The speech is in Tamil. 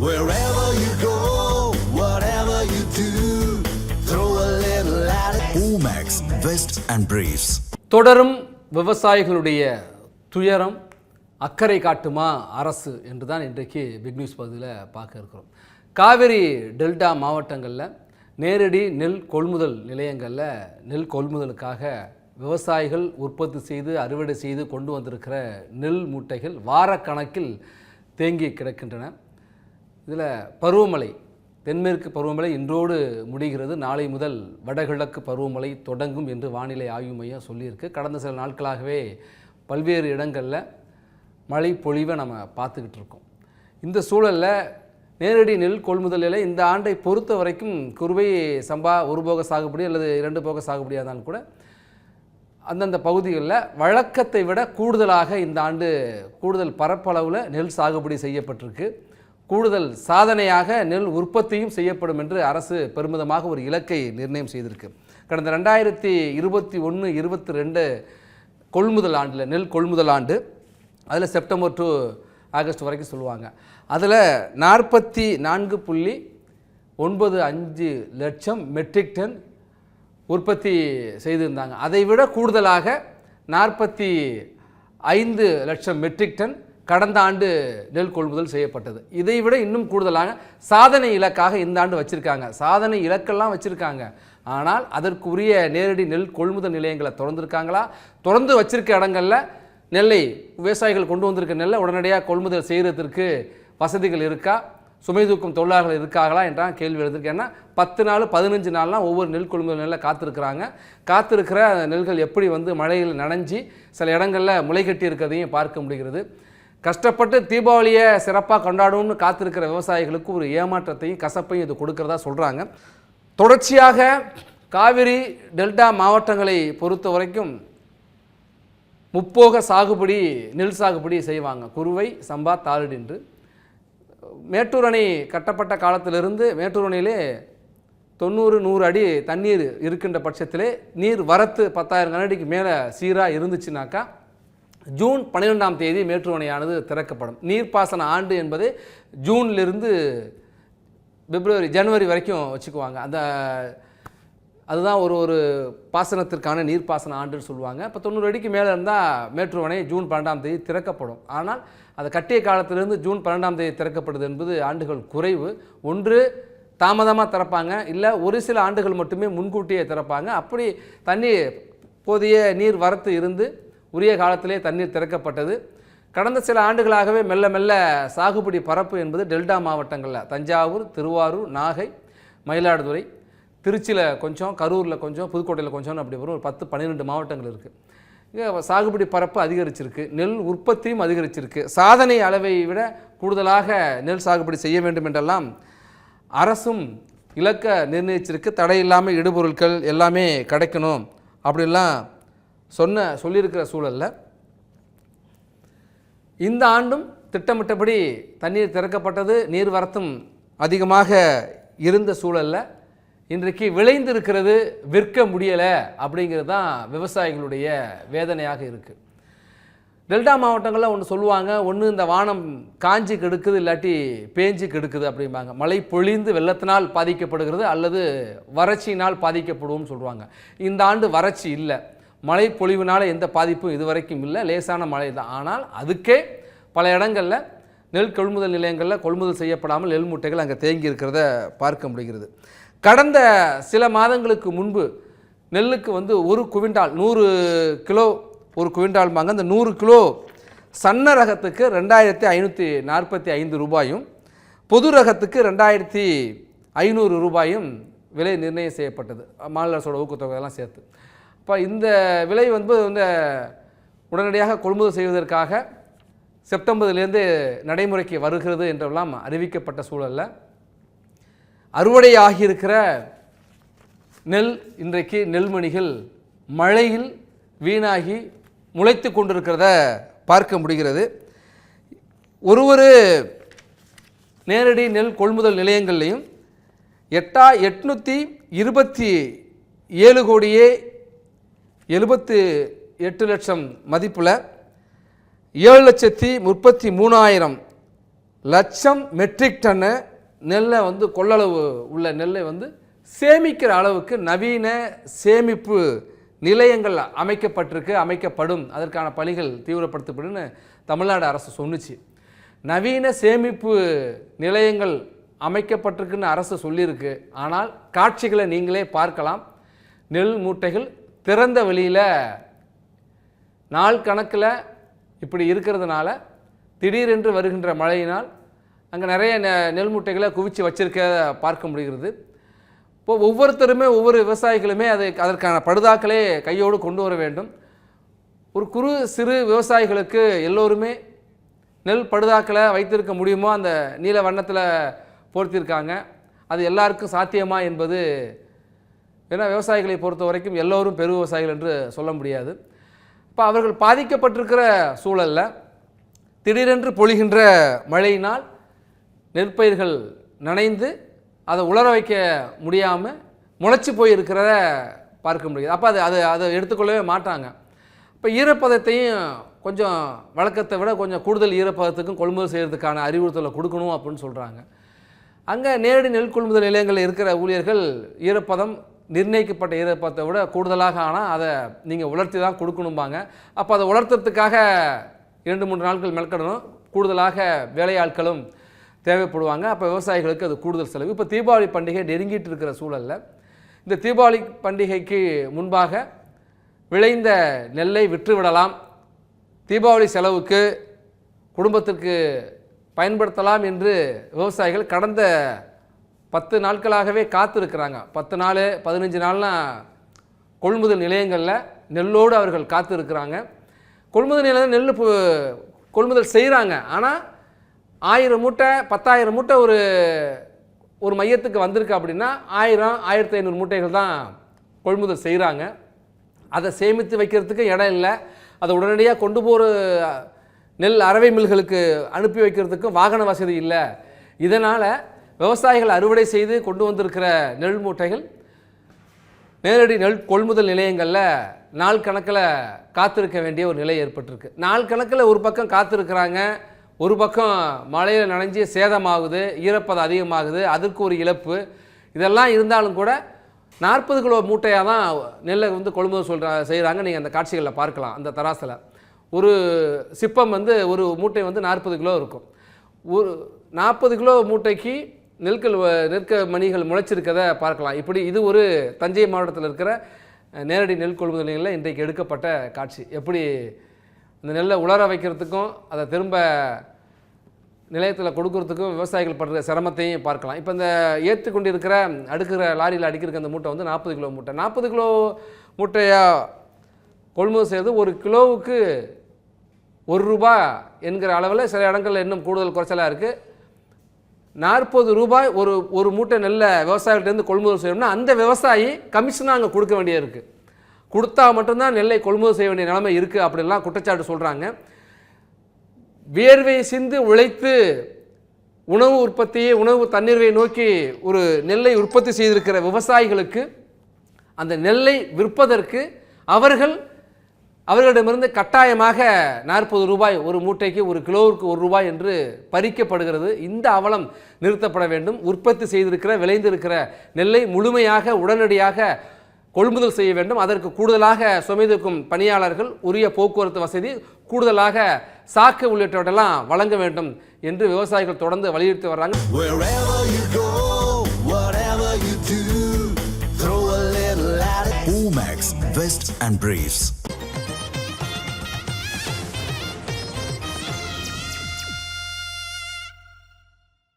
Wherever you go, whatever you do, throw a little at it. Omax, Vest and Briefs. தொடரும் விவசாயிகளுடைய துயரம் அக்கறை காட்டுமா அரசு என்று தான் இன்றைக்கு பிக் நியூஸ் பகுதியில் பார்க்க இருக்கிறோம் காவிரி டெல்டா மாவட்டங்களில் நேரடி நெல் கொள்முதல் நிலையங்களில் நெல் கொள்முதலுக்காக விவசாயிகள் உற்பத்தி செய்து அறுவடை செய்து கொண்டு வந்திருக்கிற நெல் மூட்டைகள் வாரக்கணக்கில் தேங்கி கிடக்கின்றன இதில் பருவமழை தென்மேற்கு பருவமழை இன்றோடு முடிகிறது. நாளை முதல் வடகிழக்கு பருவமழை தொடங்கும் என்று வானிலை ஆய்வு மையம் சொல்லியிருக்கு. கடந்த சில நாட்களாகவே பல்வேறு இடங்களில் மழை பொழிவை நம்ம பார்த்துக்கிட்டு இருக்கோம். இந்த சூழலில் நேரடி நெல் கொள்முதலில் இந்த ஆண்டை பொறுத்த வரைக்கும் குறுவை சம்பா ஒரு போக சாகுபடி அல்லது இரண்டு போக சாகுபடியாக இருந்தாலும் கூட அந்தந்த பகுதிகளில் வழக்கத்தை விட கூடுதலாக இந்த ஆண்டு கூடுதல் பரப்பளவில் நெல் சாகுபடி செய்யப்பட்டிருக்கு. கூடுதல் சாதனையாக நெல் உற்பத்தியும் செய்யப்படும் என்று அரசு பெருமிதமாக ஒரு இலக்கை நிர்ணயம் செய்திருக்கு. கடந்த ரெண்டாயிரத்தி இருபத்தி ஒன்று இருபத்தி ரெண்டு கொள்முதல் ஆண்டில் நெல் கொள்முதல் ஆண்டு அதில் செப்டம்பர் டு ஆகஸ்ட் வரைக்கும் சொல்லுவாங்க. அதில் நாற்பத்தி நான்கு புள்ளி ஒன்பது அஞ்சு லட்சம் மெட்ரிக் டன் உற்பத்தி செய்திருந்தாங்க. அதை விட கூடுதலாக நாற்பத்தி ஐந்து லட்சம் மெட்ரிக் டன் கடந்த ஆண்டு நெல் கொள்முதல் செய்யப்பட்டது. இதை விட இன்னும் கூடுதலாக சாதனை இலக்காக இந்த ஆண்டு வச்சுருக்காங்க. சாதனை இலக்கெல்லாம் வச்சுருக்காங்க. ஆனால் அதற்குரிய நேரடி நெல் கொள்முதல் நிலையங்களை திறந்துருக்காங்களா? திறந்து வச்சிருக்க இடங்களில் நெல்லை விவசாயிகள் கொண்டு வந்திருக்க நெல்லை உடனடியாக கொள்முதல் செய்கிறதுக்கு வசதிகள் இருக்கா? சுமை தூக்கும் தொழிலாளர்கள் இருக்காங்களா என்றால் கேள்வி எழுதிருக்கு ஏன்னா பத்து நாள் பதினஞ்சு நாள்லாம் ஒவ்வொரு நெல் கொள்முதல் நெல்லை காத்திருக்கிறாங்க. காத்திருக்கிற நெல்கள் எப்படி வந்து மழையில் நனைஞ்சி சில இடங்களில் முளை கட்டி இருக்கிறதையும் பார்க்க முடிகிறது. கஷ்டப்பட்டு தீபாவளியை சிறப்பாக கொண்டாடும்னு காத்திருக்கிற விவசாயிகளுக்கு ஒரு ஏமாற்றத்தையும் கசப்பையும் இது கொடுக்கறதா சொல்கிறாங்க தொடர்ச்சியாக காவிரி டெல்டா மாவட்டங்களை பொறுத்த வரைக்கும் முப்போக சாகுபடி நெல் சாகுபடி செய்வாங்க. குருவை சம்பா தாளிடு என்று. மேட்டூர் அணை கட்டப்பட்ட காலத்திலிருந்து மேட்டூர் அணையிலே தொண்ணூறு நூறு அடி தண்ணீர் இருக்கின்ற பட்சத்திலே நீர் வரத்து பத்தாயிரம் கனடிக்கு மேலே சீராக இருந்துச்சுனாக்கா ஜூன் பன்னிரெண்டாம் தேதி மேட்டூர் திறக்கப்படும். நீர்ப்பாசன ஆண்டு என்பது ஜூன்லேருந்து பிப்ரவரி ஜனவரி வரைக்கும் வச்சுக்குவாங்க. அந்த அதுதான் ஒரு ஒரு பாசனத்திற்கான நீர்ப்பாசன ஆண்டுன்னு சொல்லுவாங்க. இப்போ தொண்ணூறு அடிக்கு மேலே இருந்தால் மேட்டுருவணை ஜூன் பன்னெண்டாம் தேதி திறக்கப்படும். ஆனால் அது கட்டிய காலத்திலிருந்து ஜூன் பன்னெண்டாம் தேதி திறக்கப்படுது என்பது ஆண்டுகள் குறைவு. ஒன்று தாமதமாக திறப்பாங்க. இல்லை ஒரு சில ஆண்டுகள் மட்டுமே முன்கூட்டியே திறப்பாங்க. அப்படி தண்ணி போதிய நீர் வரத்து இருந்து உரிய காலத்திலே தண்ணீர் திறக்கப்பட்டது. கடந்த சில ஆண்டுகளாகவே மெல்ல மெல்ல சாகுபடி பரப்பு என்பது டெல்டா மாவட்டங்களில் தஞ்சாவூர் திருவாரூர் நாகை மயிலாடுதுறை திருச்சியில் கொஞ்சம் கரூரில் கொஞ்சம் புதுக்கோட்டையில் கொஞ்சம் அப்படி வரும் ஒரு பத்து பன்னிரெண்டு மாவட்டங்கள் இருக்குது இங்கே சாகுபடி பரப்பு அதிகரிச்சிருக்கு நெல் உற்பத்தியும் அதிகரிச்சிருக்கு. சாதனை அளவை விட கூடுதலாக நெல் சாகுபடி செய்ய வேண்டும் என்றெல்லாம் அரசும் இலக்க நிர்ணயிச்சிருக்கு. தடை இல்லாமல் இடுபொருட்கள் எல்லாமே கிடைக்கணும் அப்படிலாம் சொன்ன சொல்லியிருக்கிற சூழலில் இந்த ஆண்டும் திட்டமிட்டபடி தண்ணீர் திறக்கப்பட்டது நீர்வரத்தும் அதிகமாக இருந்த சூழலில் இன்றைக்கு விளைந்திருக்கிறது விற்க முடியலை அப்படிங்கிறது தான் விவசாயிகளுடைய வேதனையாக இருக்குது டெல்டா மாவட்டங்களில் ஒன்று சொல்லுவாங்க ஒன்று இந்த வானம் காஞ்சி கெடுக்குது இல்லாட்டி பேஞ்சு கெடுக்குது அப்படிம்பாங்க. மழை பொழிந்து வெள்ளத்தினால் பாதிக்கப்படுகிறது அல்லது வறட்சியினால் பாதிக்கப்படுவோம்னு சொல்லுவாங்க. இந்த ஆண்டு வறட்சி இல்லை. மழை பொழிவினால் எந்த பாதிப்பும் இதுவரைக்கும் இல்லை. லேசான மழை தான். ஆனால் அதுக்கே பல இடங்களில் நெல் கொள்முதல் நிலையங்களில் கொள்முதல் செய்யப்படாமல் நெல் மூட்டைகள் அங்கே தேங்கி இருக்கிறத பார்க்க முடிகிறது. கடந்த சில மாதங்களுக்கு முன்பு நெல்லுக்கு வந்து ஒரு குவிண்டால் நூறு கிலோ ஒரு குவிண்டால் வாங்க அந்த நூறு கிலோ சன்ன ரகத்துக்கு ரெண்டாயிரத்தி ஐநூற்றி நாற்பத்தி ஐந்து ரூபாயும் பொது ரகத்துக்கு ரெண்டாயிரத்தி ஐநூறு ரூபாயும் விலை நிர்ணயம் செய்யப்பட்டது. மாநில அரசோட ஊக்கத்தொகையெல்லாம் சேர்த்து. இப்போ இந்த விலை வந்து வந்து உடனடியாக கொள்முதல் செய்வதற்காக செப்டம்பர்லேருந்து நடைமுறைக்கு வருகிறது என்றெல்லாம் அறிவிக்கப்பட்ட சூழலில். அறுவடை ஆகியிருக்கிற நெல் இன்றைக்கு நெல்மணிகள் மழையில் வீணாகி முளைத்து கொண்டிருக்கிறத பார்க்க முடிகிறது. ஒரு ஒரு நேரடி நெல் கொள்முதல் நிலையங்கள்லையும் எட்டா எட்நூற்றி இருபத்தி ஏழு கோடியே எழுபத்து எட்டு லட்சம் மதிப்பில் ஏழு லட்சத்தி முப்பத்தி மூணாயிரம் லட்சம் மெட்ரிக் டன்னு நெல்லை வந்து கொள்ளளவு உள்ள நெல்லை வந்து சேமிக்கிற அளவுக்கு நவீன சேமிப்பு நிலையங்கள் அமைக்கப்பட்டிருக்கு அமைக்கப்படும். அதற்கான பணிகள் தீவிரப்படுத்தப்படும்னு தமிழ்நாடு அரசு சொன்னுச்சு. நவீன சேமிப்பு நிலையங்கள் அமைக்கப்பட்டிருக்குன்னு அரசு சொல்லியிருக்கு. ஆனால் காட்சிகளை நீங்களே பார்க்கலாம். நெல் மூட்டைகள் திறந்த வெளியில் நாள் கணக்கில் இப்படி இருக்கிறதுனால திடீரென்று வருகின்ற மழையினால் அங்கே நிறைய நெ- நெல் மூட்டைகளை குவித்து வச்சிருக்க பார்க்க முடிகிறது. இப்போ ஒவ்வொருத்தருமே ஒவ்வொரு விவசாயிகளுமே அதை அதற்கான படுதாக்களே கையோடு கொண்டு வர வேண்டும். ஒரு குறு சிறு விவசாயிகளுக்கு எல்லோருமே நெல் படுதாக்களை வைத்திருக்க முடியுமோ அந்த நீல வண்ணத்தில் போர்த்தியிருக்காங்க அது எல்லாருக்கும் சாத்தியமா என்பது ஏன்னா விவசாயிகளை பொறுத்த வரைக்கும் எல்லோரும் பெரு விவசாயிகள் என்று சொல்ல முடியாது. இப்போ அவர்கள் பாதிக்கப்பட்டிருக்கிற சூழலில் திடீரென்று பொழிகின்ற மழையினால் நெற்பயிர்கள் நனைந்து அதை உலர வைக்க முடியாமல் முளைச்சி போயிருக்கிறத பார்க்க முடியுது. அப்போ அது அது அதை எடுத்துக்கொள்ளவே மாட்டாங்க. இப்போ ஈரப்பதத்தையும் கொஞ்சம் வழக்கத்தை விட கொஞ்சம் கூடுதல் ஈரப்பதத்துக்கும் கொள்முதல் செய்கிறதுக்கான அறிவுறுத்தலை கொடுக்கணும் அப்படின்னு சொல்கிறாங்க அங்கே நேரடி நெல் கொள்முதல் நிலையங்களில் இருக்கிற ஊழியர்கள் ஈரப்பதம் நிர்ணயிக்கப்பட்ட ஈரப்பத்தை விட கூடுதலாக ஆனால் அதை நீங்கள் உலர்த்தி தான் கொடுக்கணும்பாங்க. அப்போ அதை உலர்த்துறதுக்காக இரண்டு மூன்று நாட்கள் மெல்கடணும் கூடுதலாக வேலையாட்களும் தேவைப்படுவாங்க. அப்போ விவசாயிகளுக்கு அது கூடுதல் செலவு. இப்போ தீபாவளி பண்டிகை நெருங்கிட்டு இருக்கிற சூழலில் இந்த தீபாவளி பண்டிகைக்கு முன்பாக விளைந்த நெல்லை விற்றுவிடலாம். தீபாவளி செலவுக்கு குடும்பத்திற்கு பயன்படுத்தலாம் என்று விவசாயிகள் கடந்த பத்து நாட்களாகவே காத்திருக்கிறாங்க. பத்து நாள் பதினஞ்சு நாள்லாம் கொள்முதல் நிலையங்களில் நெல்லோடு அவர்கள் காத்திருக்கிறாங்க. கொள்முதல் நிலையம் நெல் கொள்முதல் செய்கிறாங்க ஆனால் ஆயிரம் மூட்டை பத்தாயிரம் மூட்டை ஒரு ஒரு மையத்துக்கு வந்திருக்கு அப்படின்னா ஆயிரம் ஆயிரத்தி ஐநூறு மூட்டைகள் தான் கொள்முதல் செய்கிறாங்க அதை சேமித்து வைக்கிறதுக்கு இடம் இல்லை. அதை உடனடியாக கொண்டு போகிற நெல் அரவை மில்களுக்கு அனுப்பி வைக்கிறதுக்கும் வாகன வசதி இல்லை. இதனால் விவசாயிகள் அறுவடை செய்து கொண்டு வந்திருக்கிற நெல் மூட்டைகள் நேரடி நெல் கொள்முதல் நிலையங்களில் நாள் கணக்கில் காத்திருக்க வேண்டிய ஒரு நிலை ஏற்பட்டிருக்கு. நாள் கணக்கில் ஒரு பக்கம் காத்திருக்கிறாங்க ஒரு பக்கம் மழையில் நனைஞ்சு சேதமாகுது ஈரப்பதம் அதிகமாகுது அதற்கு ஒரு இழப்பு. இதெல்லாம் இருந்தாலும் கூட நாற்பது கிலோ மூட்டையாக தான் நெல்லை வந்து கொள்முதல் சொல்கிற செய்கிறாங்க நீங்கள் அந்த காட்சிகளில் பார்க்கலாம் அந்த தராசில். ஒரு சிப்பம் வந்து ஒரு மூட்டை வந்து நாற்பது கிலோ இருக்கும். ஒரு நாற்பது கிலோ மூட்டைக்கு நெற்கள் நெற்க மணிகள் முளைச்சிருக்கதை பார்க்கலாம். இப்படி இது ஒரு தஞ்சை மாவட்டத்தில் இருக்கிற நேரடி நெல் கொள்முதல் நிலையங்களில் இன்றைக்கு எடுக்கப்பட்ட காட்சி. எப்படி இந்த நெல்லை உலர வைக்கிறதுக்கும் அதை திரும்ப நிலையத்தில் கொடுக்கறதுக்கும் விவசாயிகள் படுற சிரமத்தையும் பார்க்கலாம். இப்போ இந்த ஏற்று கொண்டு இருக்கிற அடுக்கிற லாரியில் அடிக்கிற அந்த மூட்டை வந்து நாற்பது கிலோ மூட்டை. நாற்பது கிலோ மூட்டையாக கொள்முதல் செய்து ஒரு கிலோவுக்கு ஒரு ரூபா என்கிற அளவில் சில இடங்களில் இன்னும் கூடுதல் குறைச்சலாக இருக்குது நாற்பது ரூபாய் ஒரு ஒரு மூட்டை நெல்லை விவசாயிகிட்டேருந்து கொள்முதல் செய்யணும்னா அந்த விவசாயி கமிஷனாக அங்கே கொடுக்க வேண்டியது இருக்குது கொடுத்தா மட்டும்தான் நெல்லை கொள்முதல் செய்ய வேண்டிய நிலைமை இருக்குது அப்படிலாம் குற்றச்சாட்டு சொல்கிறாங்க வியர்வை சிந்து உழைத்து உணவு உற்பத்தியை உணவு தண்ணீர்வை நோக்கி ஒரு நெல்லை உற்பத்தி செய்திருக்கிற விவசாயிகளுக்கு அந்த நெல்லை விற்பதற்கு அவர்கள் அவர்களிடமிருந்து கட்டாயமாக நாற்பது ரூபாய் ஒரு மூட்டைக்கு ஒரு கிலோவுக்கு ஒரு ரூபாய் என்று பறிக்கப்படுகிறது இந்த அவலம் நிறுத்தப்பட வேண்டும் உற்பத்தி செய்திருக்கிற விளைந்திருக்கிற நெல்லை முழுமையாக உடனடியாக கொள்முதல் செய்ய வேண்டும் அதற்கு கூடுதலாக சுமைதூக்கும் பணியாளர்கள் உரிய போக்குவரத்து வசதி கூடுதலாக சாக்கு உள்ளிட்டவற்றெல்லாம் வழங்க வேண்டும் என்று விவசாயிகள் தொடர்ந்து வலியுறுத்தி வர்றாங்க. Omax, Vest and Briefs.